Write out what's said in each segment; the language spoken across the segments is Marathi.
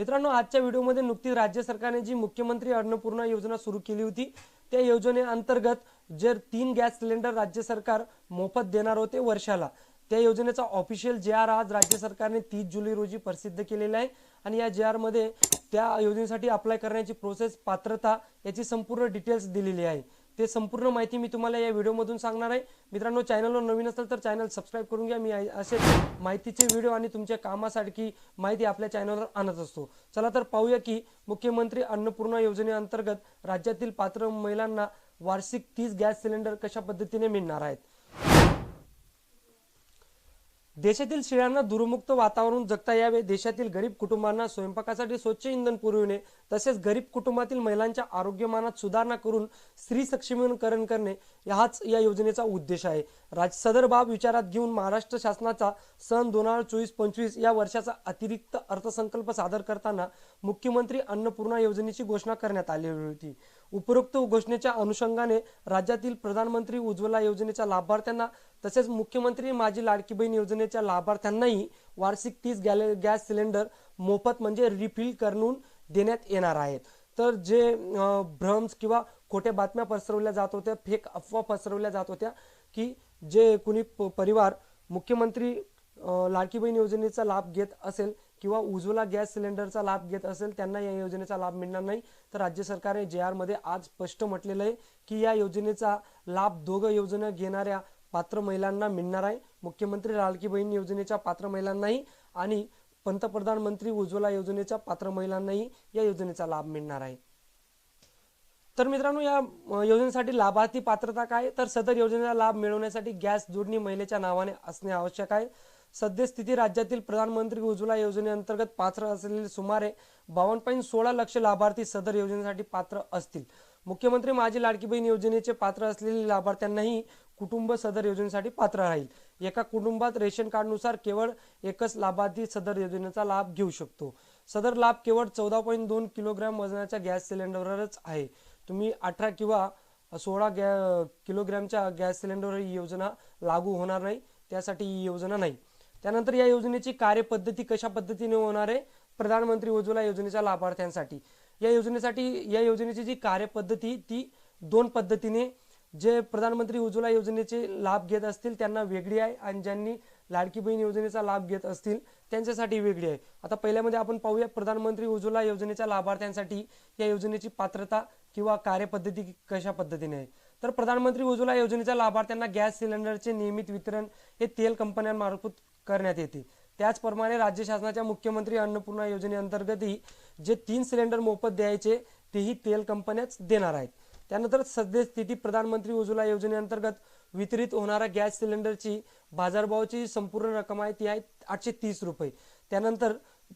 मित्रांनो आजच्या व्हिडिओमध्ये नुकतीच राज्य सरकारने जी मुख्यमंत्री अन्नपूर्णा योजना सुरू केली होती त्या योजनेअंतर्गत जर तीन गॅस सिलेंडर राज्य सरकार मोफत देणार होते वर्षाला त्या योजनेचा ऑफिशियल जे आर आज राज्य सरकारने तीस जुलै रोजी प्रसिद्ध केलेला आहे. आणि या जे मध्ये त्या योजनेसाठी अप्लाय करण्याची प्रोसेस पात्रता याची संपूर्ण डिटेल्स दिलेली आहे. ते संपूर्ण माहिती मी तुम्हाला या व्हिडिओमधून सांगणार आहे. मित्रांनो चॅनलवर नवीन असेल तर चॅनल सबस्क्राईब करून घ्या. मी असे माहितीचे व्हिडिओ आणि तुमच्या कामासारखी माहिती आपल्या चॅनलवर आणत असतो. चला तर पाहूया की मुख्यमंत्री अन्नपूर्णा योजनेअंतर्गत राज्यातील पात्र महिलांना वार्षिक तीस गॅस सिलेंडर कशा पद्धतीने मिळणार आहेत? देशातील शेळ्यांना दुर्मुक्त वातावरण जगता यावे. देशातील गरीब कुटुंबांना स्वयंपाकासाठी स्वच्छ इंधन पुरविणे. तसेच गरीब कुटुंबातील महिलांच्या आरोग्यमानात सुधारणा करून स्त्री सक्षमीकरण करणे. हाच या योजनेचा उद्देश आहे. राज सदर बाब विचारात घेऊन महाराष्ट्र शासनाचा सन दोन हजार चोवीस पंचवीस या वर्षाचा अतिरिक्त अर्थसंकल्प सादर करताना मुख्यमंत्री अन्नपूर्णा योजनेची घोषणा करण्यात आलेली होती. उपरोक्त घोषणेच्या अनुषंगाने राज्यातील प्रधानमंत्री उज्ज्वला योजनेच्या लाभार्थ्यांना तसेच मुख्यमंत्री माझी लाडकी बहीण योजनेच्या लाभार्थ्यांनाही वार्षिक तीस गॅले गॅस सिलेंडर मोफत म्हणजे रिफिल करून देण्यात येणार आहेत. तर जे भ्रम्स किंवा खोट्या बातम्या पसरवल्या जात होत्या फेक अफवा पसरवल्या जात होत्या की जे कुणी प- परिवार मुख्यमंत्री लाडकी बहीण योजनेचा लाभ घेत असेल किंवा उज्ज्वला गॅस सिलेंडरचा लाभ घेत असेल त्यांना या योजनेचा लाभ मिळणार नाही. तर राज्य सरकारने जे आरमध्ये आज स्पष्ट म्हटलेलं आहे की या योजनेचा लाभ दोघं योजना घेणाऱ्या पात्र महिलांना मिळणार आहे. मुख्यमंत्री लाडकी बहीण योजनेच्या पात्र महिलांनाही आणि पंतप्रधान मंत्री उज्ज्वला योजनेच्या पात्र महिलांनाही या योजनेचा लाभ मिळणार आहे. तर मित्रांनो या योजनेसाठी लाभार्थी पात्रता काय? तर सदर योजनेचा लाभ मिळवण्यासाठी गॅस जोडणी महिलेच्या नावाने असणे आवश्यक आहे. सद्यस्थिती राज्यातील प्रधानमंत्री उज्ज्वला योजनेअंतर्गत पात्र असलेले सुमारे बावन्न पॉईंट सोळा लक्ष लाभार्थी सदर योजनेसाठी पात्र असतील. मुख्यमंत्री माझी लाडकी बहीण योजनेचे पात्र असलेले लाभार्थ्यांनाही कुटुंब सदर योजनेसाठी पात्र राहील. एका कुटुंबात रेशन कार्डनुसार केवळ एकच लाभार्थी सदर योजनेचा लाभ घेऊ शकतो. सदर लाभ केवळ चौदा पॉईंट दोन किलोग्रॅम वजनाच्या गॅस सिलेंडरवरच आहे. तुम्ही अठरा किंवा सोळा गॅ किलोग्रॅमच्या गॅस सिलेंडरवर ही योजना लागू होणार नाही त्यासाठी ही योजना नाही. त्यानंतर या योजनेची कार्यपद्धती कशा पद्धतीने होणार आहे? प्रधानमंत्री उज्ज्वला योजनेच्या लाभार्थ्यांसाठी. या योजनेसाठी या योजनेची जी कार्यपद्धती ती दोन पद्धतीने जे प्रधानमंत्री उज्ज्वला योजनेचे लाभ घेत असतील त्यांना वेगळी आहे आणि ज्यांनी लाडकी बहीण योजनेचा लाभ घेत असतील त्यांच्यासाठी वेगळी आहे. आता पहिल्यामध्ये आपण पाहूया प्रधानमंत्री उज्ज्वला योजनेच्या लाभार्थ्यांसाठी या योजनेची पात्रता किंवा कार्यपद्धती कशा पद्धतीने आहे? तर प्रधानमंत्री उज्ज्वला योजनेच्या लाभार्थ्यांना गॅस सिलेंडरचे नियमित वितरण हे तेल कंपन्यांमार्फत करण्यात येते. त्याचप्रमाणे राज्य शासनाच्या मुख्यमंत्री अन्नपूर्णा योजनेअंतर्गतही जे तीन सिलेंडर मोफत द्यायचे तेही तेल कंपन्याच देणार आहेत. त्यानंतर सद्यस्थिती प्रधानमंत्री उज्ज्वला योजनेअंतर्गत वितरित होणाऱ्या गॅस सिलेंडरची बाजारभावाची संपूर्ण रक्कम आहे ती आहे आठशे तीस रुपये. त्यानंतर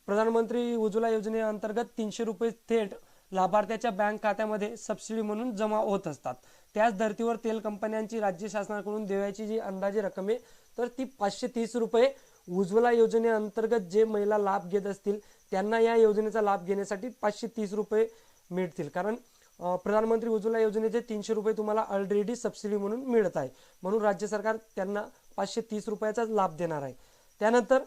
प्रधानमंत्री उज्ज्वला योजनेअंतर्गत तीनशे रुपये थेट लाभार्थ्याच्या बँक खात्यामध्ये सबसिडी म्हणून जमा होत असतात. त्याच धर्तीवर तेल कंपन्यांची राज्य शासनाकडून देण्याची जी अंदाजे रक्कम आहे तर ती पाचशे तीस रुपये. उज्ज्वला योजनेअंतर्गत जे महिला लाभ घेत असतील त्यांना या योजनेचा लाभ घेण्यासाठी पाचशे तीस रुपये मिळतील. कारण प्रधानमंत्री उज्ज्वला योजनेचे तीनशे रुपये तुम्हाला ऑलरेडी सबसिडी म्हणून मिळत आहे. म्हणून राज्य सरकार त्यांना पाचशे तीस रुपयाचाच लाभ देणार आहे. त्यानंतर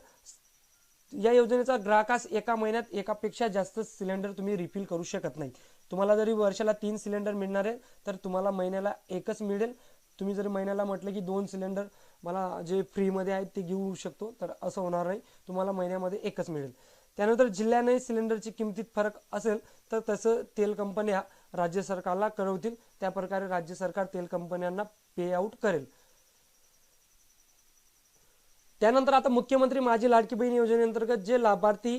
या योजनेचा ग्राहकास एका महिन्यात एकापेक्षा जास्त सिलेंडर तुम्ही रिफिल करू शकत नाही तुम्हाला जरी वर्षाला तीन सिलेंडर मिळणार आहे तर तुम्हाला महिन्याला एकच मिळेल. तुम्ही जर महिन्याला म्हटलं की दोन सिलेंडर मला जे फ्रीमध्ये आहेत ते घेऊ शकतो तर असं होणार नाही. तुम्हाला महिन्यामध्ये एकच मिळेल. त्यानंतर जिल्ह्याने सिलेंडरची किमतीत फरक असेल तर तसं तेल कंपन्या राज्य सरकारला कळवतील. त्या प्रकारे राज्य सरकार तेल कंपन्यांना पे आउट करेल. त्यानंतर आता मुख्यमंत्री माझी लाडकी बहीण योजनेअंतर्गत जे लाभार्थी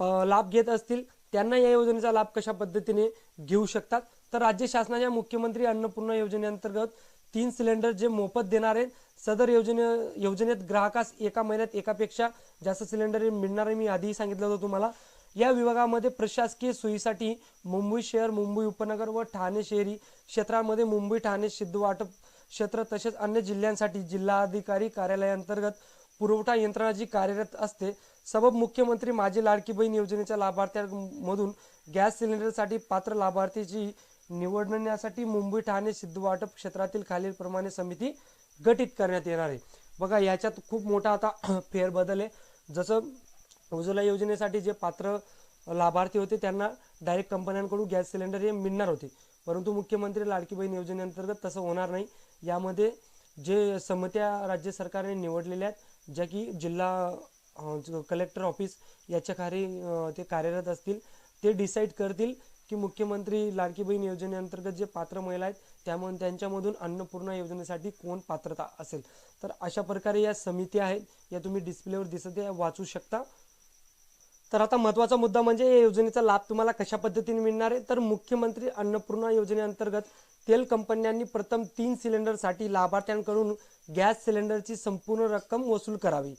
लाभ घेत असतील त्यांना या योजनेचा लाभ कशा पद्धतीने घेऊ शकतात? तर राज्य शासनाच्या मुख्यमंत्री अन्नपूर्णा योजनेअंतर्गत तीन सिलेंडर जे मोफत देणार आहेत सदर योजने योजनेत ग्राहकास एका महिन्यात एकापेक्षा जास्त सिलेंडर मिळणार आहे. मी आधीही सांगितलं होतं तुम्हाला. या विभागामध्ये प्रशासकीय सोयीसाठी मुंबई शहर मुंबई उपनगर व ठाणे शहरी क्षेत्रामध्ये मुंबई ठाणे सिद्ध वाटप क्षेत्र तसेच अन्य जिल्ह्यांसाठी जिल्हाधिकारी कार्यालयांतर्गत पुरवठा यंत्रणा जी कार्यरत असते सबब मुख्यमंत्री माझी लाडकी बहीण योजनेच्या लाभार्थ्यांमधून गॅस सिलेंडरसाठी पात्र लाभार्थीची निवडण्यासाठी मुंबई ठाणे सिद्ध वाटप क्षेत्रातील खालीलप्रमाणे समिती गठीत करण्यात येणार आहे. बघा याच्यात खूप मोठा आता फेरबदल आहे. जसं उज्ज्वला योजनेसाठी जे पात्र लाभार्थी होते त्यांना डायरेक्ट कंपन्यांकडून गॅस सिलेंडर हे मिळणार होते. परंतु मुख्यमंत्री लाडकी बहीण योजनेअंतर्गत तसं होणार नाही. यामध्ये जे समित्या राज्य सरकारने निवडलेल्या आहेत ज्या की जिल्हा कलेक्टर ऑफिस याच्या खाली ते कार्यरत असतील ते डिसाईड करतील की मुख्यमंत्री लाडकी बहीण योजनेअंतर्गत जे पात्र महिला आहेत त्यामुळे त्यांच्यामधून अन्नपूर्णा योजनेसाठी कोण पात्रता असेल? तर अशा प्रकारे या समिती आहेत या तुम्ही डिस्प्लेवर दिसत आहे वाचू शकता. तर आता महत्त्वाचा मुद्दा म्हणजे या योजनेचा लाभ तुम्हाला कशा पद्धतीने मिळणार आहे? तर मुख्यमंत्री अन्नपूर्णा योजनेअंतर्गत तेल कंपन्यांनी प्रथम तीन सिलेंडरसाठी लाभार्थ्यांकडून गॅस सिलेंडरची संपूर्ण रक्कम वसूल करावी.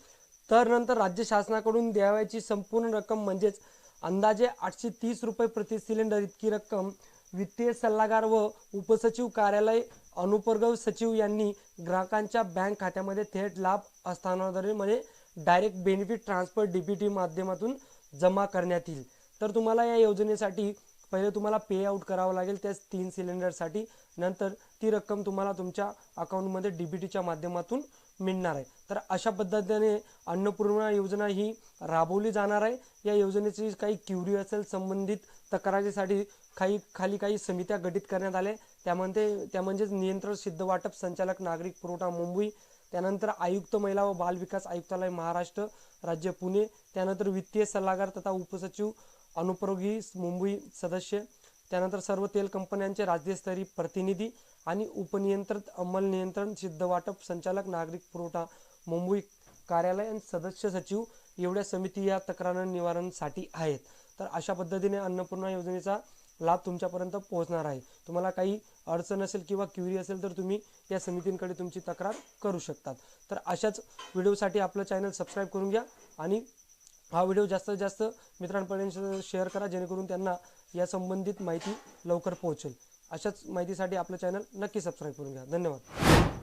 तर नंतर राज्य शासनाकडून द्यावयाची संपूर्ण रक्कम म्हणजेच अंदाजे आठशे तीस रुपये प्रति सिलेंडर इतकी रक्कम वित्तीय सल्लागार व उपसचिव कार्यालय अनुपर्गव सचिव यांनी ग्राहकांच्या बँक खात्यामध्ये थेट लाभ हस्तांतरण म्हणजे डायरेक्ट बेनिफिट ट्रान्सफर डीबीटी माध्यमातून जमा करण्यात येईल. तर तुम्हाला या योजनेसाठी पहिले तुम्हाला पे आउट करावं लागेल त्या तीन सिलेंडरसाठी नंतर ती रक्कम तुम्हाला तुमच्या अकाउंटमध्ये डी बी टीच्या माध्यमातून मिळणार आहे. तर अशा पद्धतीने अन्नपूर्णा योजना ही राबवली जाणार आहे. या योजनेची काही क्युरी असेल संबंधित तक्रारीसाठी काही खाली काही समित्या गठीत करण्यात आल्या. त्यामध्ये त्या म्हणजेच नियंत्रण सिद्ध वाटप संचालक नागरिक पुरवठा मुंबई त्यानंतर आयुक्त महिला व बाल विकास आयुक्तालय महाराष्ट्र राज्य पुणे त्यानंतर वित्तीय सल्लागार तथा उपसचिव अनुप्रयोगी मुंबई सदस्य त्यानंतर सर्व तेल कंपन्यांचे राज्यस्तरीय प्रतिनिधी आणि उपनियंत्रित अंमल नियंत्रण सिद्ध वाटप संचालक नागरिक पुरवठा मुंबई कार्यालय आणि सदस्य सचिव एवढ्या समिती या तक्रार निवारणसाठी आहेत. तर अशा पद्धतीने अन्नपूर्णा योजनेचा लाभ तुमच्यापर्यंत पोहोचणार आहे. तुम्हाला काही अडचण असेल किंवा क्युरी असेल तर तुम्ही या समितींकडे तुमची तक्रार करू शकतात. तर अशाच व्हिडिओसाठी आपलं चॅनल सबस्क्राईब करून घ्या आणि हा व्हिडिओ जास्तीत जास्त मित्रांपर्यंत शेअर करा जेणेकरून त्यांना या संबंधित माहिती लवकर पोहोचेल. अशाच माहितीसाठी आपलं चॅनल नक्की सबस्क्राईब करून घ्या. धन्यवाद.